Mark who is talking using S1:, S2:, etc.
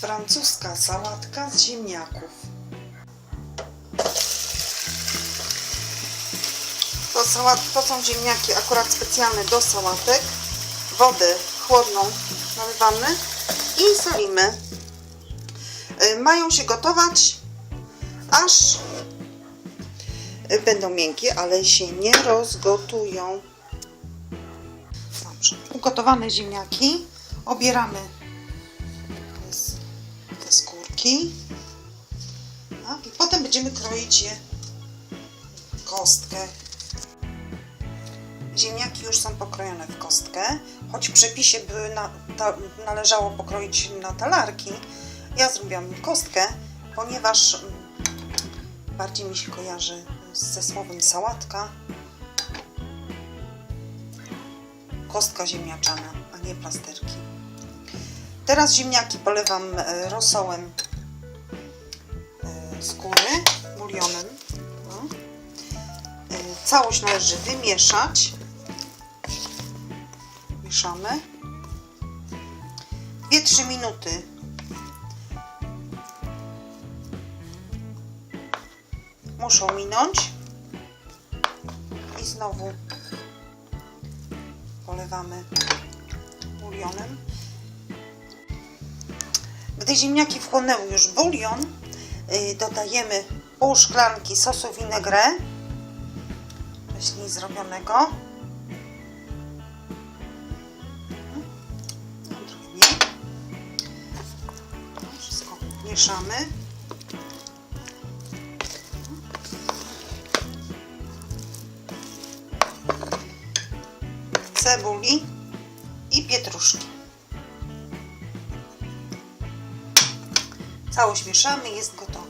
S1: Francuska sałatka z ziemniaków. To, sałat, to są ziemniaki akurat specjalne do sałatek. Wodę chłodną nalewamy i solimy. Y, Mają się gotować aż będą miękkie, ale się nie rozgotują. Dobrze. Ugotowane ziemniaki obieramy I potem będziemy kroić je w kostkę. Ziemniaki już są pokrojone w kostkę, choć w przepisie były na, ta, należało pokroić na talarki. Ja zrobiłam kostkę, ponieważ bardziej mi się kojarzy ze słowem sałatka. Kostka ziemniaczana, a nie plasterki. Teraz ziemniaki polewam e, rosołem e, skóry, bulionem. No. E, Całość należy wymieszać. Mieszamy. 2-3 minuty muszą minąć. I znowu polewamy bulionem. Gdy ziemniaki wchłonęły już bulion, dodajemy pół szklanki sosu vinaigrette, wcześniej zrobionego. No. Wszystko mieszamy. Cebuli i pietruszki. Całość mieszamy, jest gotowe.